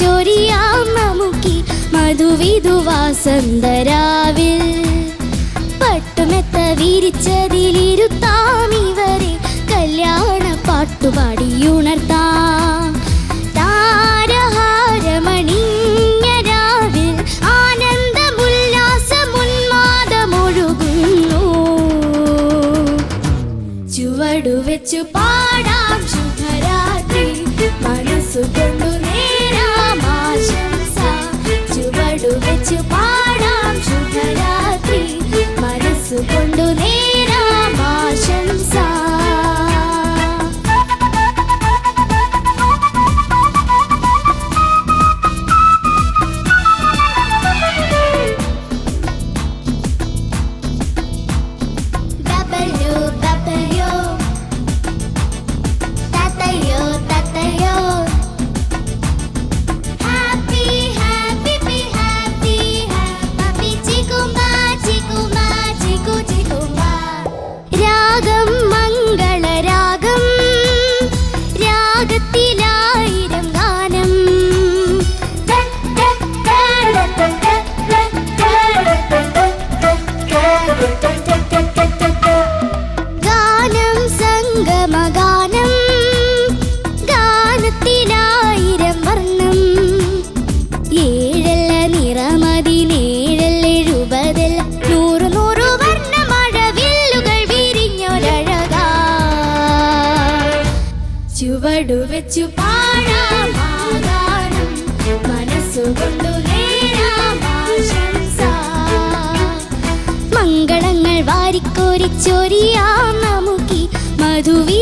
വാരിക്കോരിച്ചൊരിയാം നമുക്കി മധുവിധുവാസന്തരാവിൽ പട്ടുമെത്ത വിരിച്ചതിലിരുത്താം ഇവരെ കല്യാണ പാട്ടുപാടിയുണർത്താം താരഹാരമണിഞ്ഞ മംഗളങ്ങൾ വാരിക്കോരിച്ചൊരിയാം നമുക്കി മധുവിധുവാസന്തരാവിൽ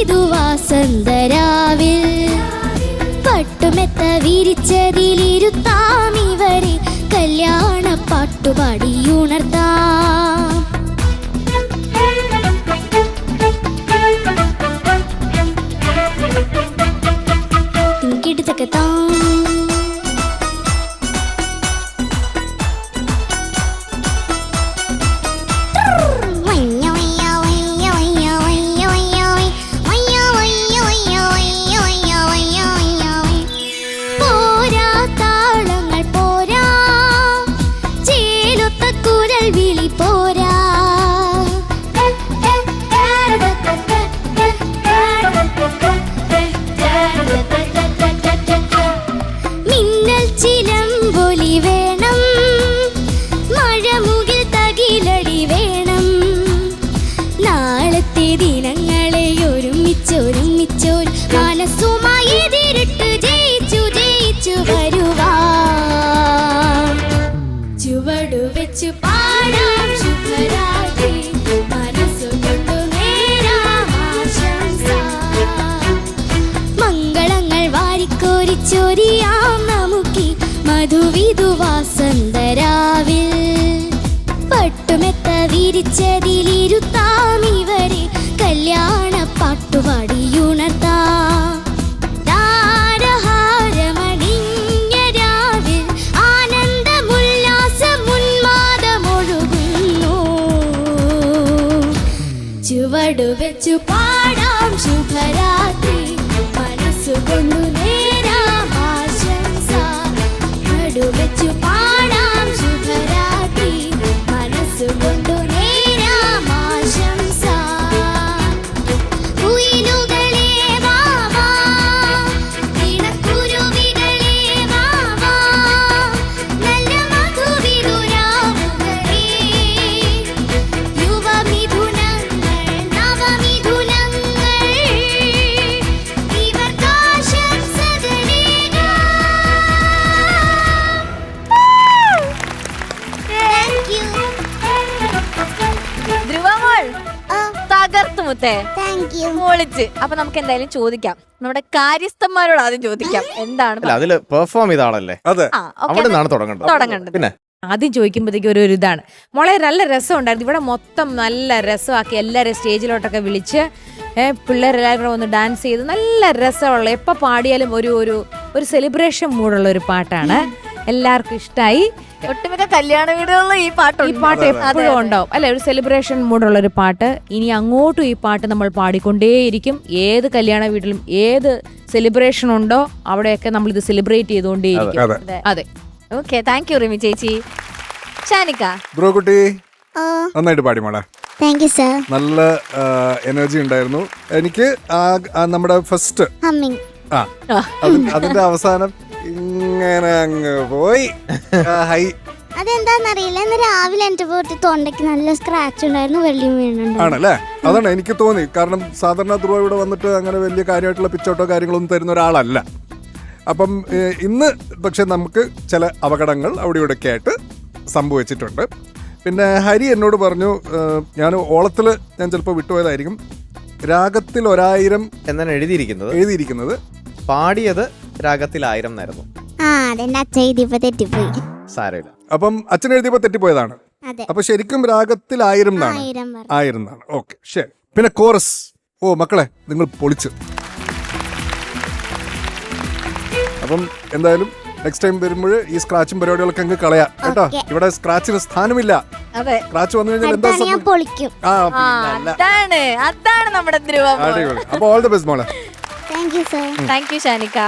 പട്ടുമെത്ത വിരിച്ചതിലിരുത്താം ഇവരെ കല്യാണ പാട്ടുപാടിയുണർത്താം മംഗളങ്ങൾ വാരിക്കോരിച്ചൊരിയാം നമുക്കി. മധുവിധുവാസന്തരാവിൽ പട്ടുമെത്ത വിരിച്ചതിലിരുത്താം ഇവരെ. കല്യാണ പാട്ടുപാടിയുണർത്താം ചുവടു വെച്ചു പാടാം ശുഭരാത്രി. മനസ്സുകൊണ്ടു മുത്തേ താങ്ക് യു പൊളിച്ച്. അപ്പൊ നമുക്ക് എന്തായാലും ചോദിക്കാം. നമ്മുടെ കാര്യസ്ഥന്മാരോട് ആദ്യം ചോദിക്കാം. എന്താണ് അല്ല അതിൽ പെർഫോം ചെയ്ത ആളല്ലേ? അതെ. ആ, okay. അവിടെ നിന്നാണ് തുടങ്ങേണ്ടത്. തുടങ്ങേണ്ടത്. പിന്നെ? ആദ്യം ചോദിക്കുമ്പോഴത്തേക്കും ഒരു ഒരു ഇതാണ്. മോളെ നല്ല രസമുണ്ടായിരുന്നു ഇവിടെ മൊത്തം നല്ല രസമാക്കി എല്ലാവരെയും സ്റ്റേജിലോട്ടൊക്കെ വിളിച്ച് ഏഹ് പിള്ളേരെല്ലാവരും കൂടെ ഒന്ന് ഡാൻസ് ചെയ്ത് നല്ല രസമുള്ള എപ്പോൾ പാടിയാലും ഒരു ഒരു ഒരു സെലിബ്രേഷൻ മൂഡുള്ള ഒരു പാട്ടാണ്. എല്ലാവർക്കും ഇഷ്ടമായി ഒട്ടുമിക്ക കല്യാണ വീടുകളിലും ഈ പാട്ട് ഈ പാട്ട് എപ്പോഴും ഉണ്ടാവും. അല്ലെ ഒരു സെലിബ്രേഷൻ മൂഡുള്ള ഒരു പാട്ട്. ഇനി അങ്ങോട്ടും ഈ പാട്ട് നമ്മൾ പാടിക്കൊണ്ടേയിരിക്കും. ഏത് കല്യാണ വീട്ടിലും ഏത് സെലിബ്രേഷൻ ഉണ്ടോ അവിടെയൊക്കെ നമ്മൾ ഇത് സെലിബ്രേറ്റ് ചെയ്തുകൊണ്ടേയിരിക്കും. അതെ അതെ. ഓക്കെ താങ്ക് യു റിമി ചേച്ചി. ഷാനിക്ക. ബ്രോ കുട്ടി ഓ നന്നായിട്ട് പാടി മോളെ. താങ്ക് യു സർ നല്ല എനർജി ഉണ്ടായിരുന്നു. എനിക്ക് നമ്മുടെ ഫസ്റ്റ് ഹമ്മിങ് ആ അതിന്റെ അവസാനം ഇങ്ങനെ അങ്ങ് പോയി. ഹൈ. അതെന്താന്നറിയില്ല ഇന്ന് രാവിലെ എന്റെ പോയിട്ട് തൊണ്ടയ്ക്ക് നല്ല സ്ക്രാച്ച് ഉണ്ടായിരുന്നു വെള്ളിയും വീണുണ്ട്. ആണല്ലേ? അതാണ് എനിക്ക് തോന്നി. കാരണം സാധാരണ ധ്രുവ ഇവിടെ വന്നിട്ട് അങ്ങനെ വലിയ കാര്യമായിട്ടുള്ള പിച്ചോട്ടോ കാര്യങ്ങളൊന്നും തരുന്ന ഒരാളല്ല. അപ്പം ഏഹ്, ഇന്ന് പക്ഷെ നമുക്ക് ചില അപകടങ്ങൾ അവിടെ ഇവിടെയൊക്കെ ആയിട്ട് സംഭവിച്ചിട്ടുണ്ട്. പിന്നെ ഹരി എന്നോട് പറഞ്ഞു ഏഹ്, ഞാൻ ഓളത്തിൽ ഞാൻ ചിലപ്പോൾ വിട്ടുപോയതായിരിക്കും. രാഗത്തിൽ ഒരായിരം എന്നാണ് എഴുതിയിരിക്കുന്നത്. എഴുതിയിരിക്കുന്നത്. പാടിയത് രാഗത്തിൽ ആയിരം എന്നായിരുന്നു. ആ അച്ഛൻ എഴുതിയപ്പോ തെറ്റിപ്പോയി. സാരമില്ല. അപ്പം അച്ഛൻ എഴുതിയപ്പോൾ തെറ്റിപ്പോയതാണ്. അതെ. അപ്പൊ ശരിക്കും രാഗത്തിൽ ആയിരം എന്നാണ്. ആയിരം പറഞ്ഞു. ആയിരം എന്നാണ്. ഓക്കെ ശരി. പിന്നെ കോറസ്. ഓ മക്കളെ നിങ്ങൾ പൊളിച്ച്. അപ്പം എന്തായാലും നെക്സ്റ്റ് ടൈം വരുമ്പോൾ ഈ സ്ക്രാച്ചും പരിപാടികളൊക്കെ അങ്ങ് കളയാ. കേട്ടോ? Okay. ഇവിടെ സ്ക്രാച്ചിന് സ്ഥാനമില്ല. അതെ. സ്ക്രാച്ച് വന്നു കഴിഞ്ഞാൽ എന്താ അടുത്താണ് ഞാൻ സംഭവം? പൊളിക്കും. ആ അതാണ്. അതാണ് നമ്മുടെ ധ്രുവം അടിപൊളി. അപ്പൊ ഓൾ ദ ബെസ്റ്റ് മോളെ. Thank you sir thank you ഷാനിക്ക.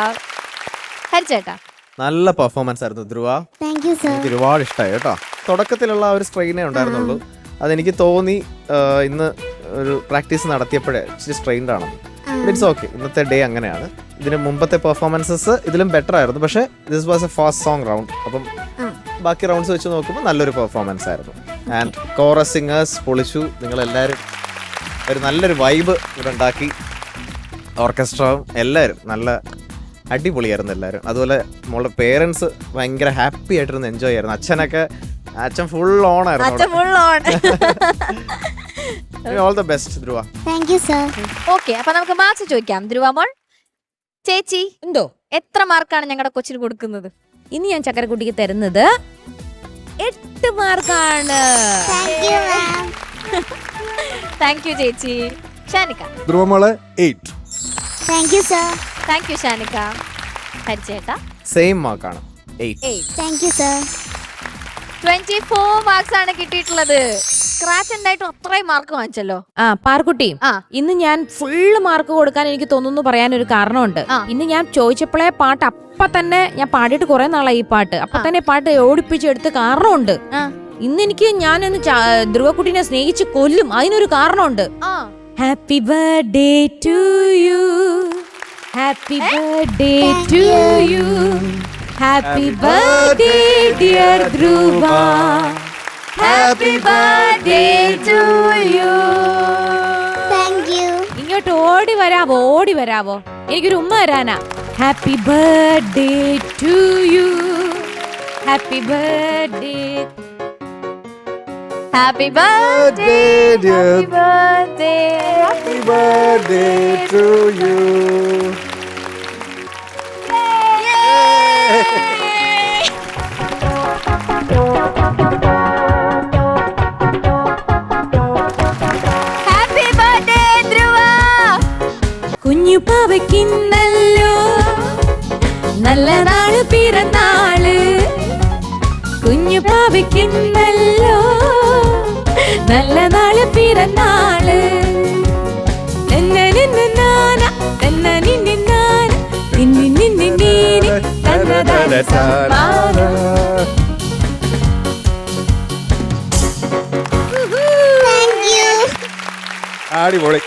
ഹരിച്ചേട്ടാ. നല്ല പെർഫോമൻസ് ആയിരുന്നു ധ്രുവ. എനിക്ക് ഒരുപാട് ഇഷ്ടമായി കേട്ടോ. തുടക്കത്തിലുള്ള ആ ഒരു സ്ട്രെയിനേ ഉണ്ടായിരുന്നുള്ളൂ. അതെനിക്ക് തോന്നി ഇന്ന് ഒരു പ്രാക്ടീസ് നടത്തിയപ്പോഴേ ഇച്ചിരി സ്ട്രെയിൻഡ് ആണ്. ഇറ്റ്സ് ഓക്കെ ഇന്നത്തെ ഡേ അങ്ങനെയാണ്. ഇതിന് മുമ്പത്തെ പെർഫോമൻസസ് ഇതിലും ബെറ്റർ ആയിരുന്നു. പക്ഷേ this was a fast song round അപ്പം ബാക്കി റൗണ്ട്സ് വെച്ച് നോക്കുമ്പോൾ നല്ലൊരു പെർഫോമൻസ് ആയിരുന്നു. ആൻഡ് കോറസ് സിംഗേഴ്സ് പൊളിച്ചു. നിങ്ങളെല്ലാവരും ഒരു നല്ലൊരു വൈബ് ഇവിടെ ഉണ്ടാക്കി. ഓർക്കസ്ട്രവും എല്ലാവരും നല്ല അടിപൊളിയായിരുന്നു എല്ലാവരും. അതുപോലെ മോളുടെ പേരൻസ് ഭയങ്കര ഹാപ്പി ആയിട്ടിരുന്ന് എൻജോയ് ആയിരുന്നു. അച്ഛനൊക്കെ അച്ഛൻ ഫുൾ ഓൺ അച്ഛൻ ആയിരുന്നു full on all the best Dhruva. Thank you sir okay അപ്പൊ നമുക്ക് മാർക്സ് ചോദിക്കാം. ധ്രുവ മോൾ ചേച്ചി എന്തോ എത്ര മാർക്കാണ് ഞങ്ങളുടെ കൊച്ചിന് കൊടുക്കുന്നത്? ഇനി ഞാൻ ചക്കരക്കുട്ടിക്ക് തരുന്നത് എട്ട് മാർക്കാണ്. താങ്ക് യു ചേച്ചി. ഷാനിക്ക. ധ്രുവ മോളെ eight thank you sir thank you ഷാനിക്ക. ഹരിച്ചേട്ടാ സെയിം മാർക്കാണ് thank you sir twenty four marks ആണ് കിട്ടിയിട്ടുള്ളത്. സ്ക്രാച്ച് ഉണ്ടായിട്ട് അത്രയും മാർക്ക് വാങ്ങിച്ചല്ലോ. ആ പാർക്കുട്ടി ആ. ഇന്ന് ഞാൻ ഫുള്ള് മാർക്ക് കൊടുക്കാൻ എനിക്ക് തോന്നുന്നു പറയാൻ ഒരു കാരണമുണ്ട്. ആ. ഇന്ന് ഞാൻ ചോദിച്ചപ്പോഴേ പാട്ട് അപ്പൊ തന്നെ ഞാൻ പാടിയിട്ട് കുറെ നാളായി ഈ പാട്ട്. അപ്പൊ തന്നെ പാട്ട് ഓടിപ്പിച്ചെടുത്ത് കാരണമുണ്ട്. ആ. ഇന്ന് എനിക്ക് ഞാനൊന്ന് ചാ- ധ്രുവക്കുട്ടീനെ സ്നേഹിച്ച് കൊല്ലും. അതിനൊരു കാരണമുണ്ട്. ആ. Happy birthday to you happy birthday to you happy birthday dear Dhruva happy birthday to you ഇങ്ങോട്ട് ഓടി വരാവോ ഓടി വരാവോ. എനിക്കൊരു ഉമ്മ വരാനാ. Happy birthday to you happy birthday happy birthday happy birthday Happy birthday to you. കുഞ്ഞു പാവയ്ക്കിന്നല്ലോ നല്ല നാൾ പിറന്നാൾ. കുഞ്ഞു പാവയ്ക്കിന്നല്ലോ നല്ല നാൾ പിറന്നാൾ. അടിപൊളി.